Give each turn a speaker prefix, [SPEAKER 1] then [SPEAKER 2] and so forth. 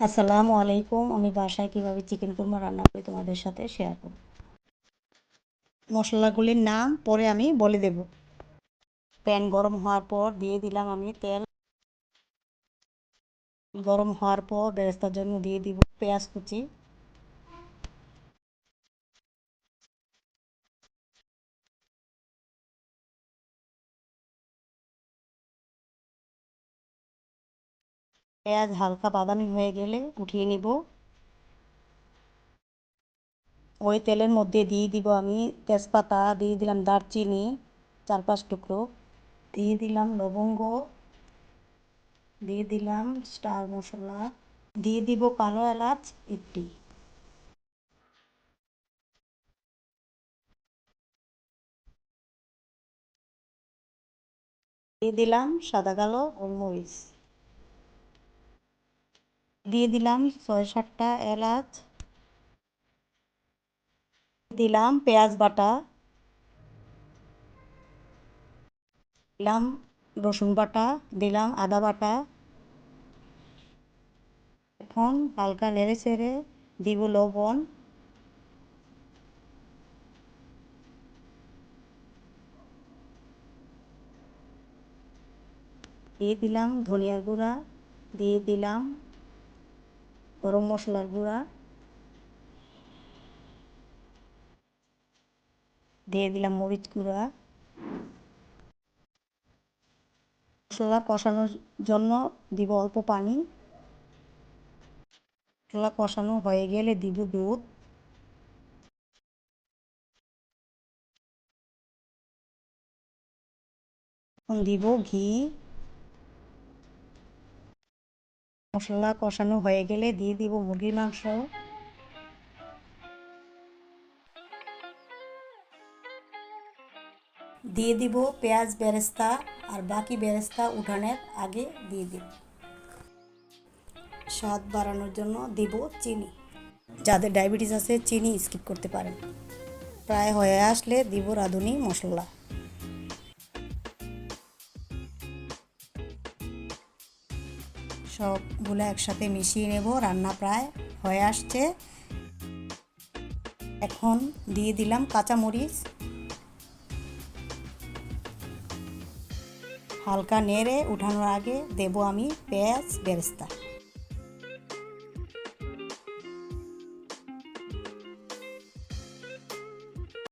[SPEAKER 1] আসসালামু আলাইকুম। আমি বাসায় কীভাবে চিকেন কুরমা রান্না করি তোমাদের সাথে শেয়ার করব। মশলাগুলির নাম পরে আমি বলে দেব। প্যান গরম হওয়ার পর দিয়ে দিলাম আমি তেল। গরম হওয়ার পর বেরেস্তার জন্য দিয়ে দিব পেঁয়াজ কুচি। পেঁয়াজ হালকা বাদামি হয়ে গেলে উঠিয়ে নিব। ওই তেলের মধ্যে দিয়ে দিব আমি তেজপাতা, দিয়ে দিলাম দারচিনি, চার পাঁচ টুকরো। দিয়ে দিলাম লবঙ্গ, দিয়ে দিলাম স্টার মশলা, দিয়ে দিব কালো এলাচ একটি দিয়ে দিলাম সাদা কালো গোলমরিচ। দিয়ে দিলাম ছয় সাতটা এলাচ। দিলাম পেঁয়াজ বাটা। দিলাম রসুন বাটা, দিলাম আদা বাটা। এখন হালকা নেড়ে চেড়ে দিব লবণ। দিয়ে দিলাম ধনিয়া গুঁড়া, দিয়ে দিলাম গরম মশলার গুঁড়া। দিয়ে দিলাম মরিচ গুঁড়া। মশলা কষানোর জন্য দিব অল্প পানি। মশলা কষানো হয়ে গেলে দিব দুধ। দিব ঘি। মশলা কষানো হয়ে গেলে দিয়ে দিব মুরগির মাংস। দিয়ে দিব পেঁয়াজ বেরেস্তা আর বাকি বেরেস্তা উঠানের আগে দিয়ে দিব। স্বাদ বাড়ানোর জন্য দিব চিনি। যাদের ডায়াবেটিস আছে, চিনি স্কিপ করতে পারেন। প্রায় হয়ে আসলে দিব রাঁধুনি মশলা। সবগুলো একসাথে মিশিয়ে নেব, রান্না প্রায় হয়ে আসছে। এখন দিয়ে দিলাম কাঁচামরিচ। হালকা নেড়ে উঠানোর আগে দেব আমি পেঁয়াজ বেরেস্তা।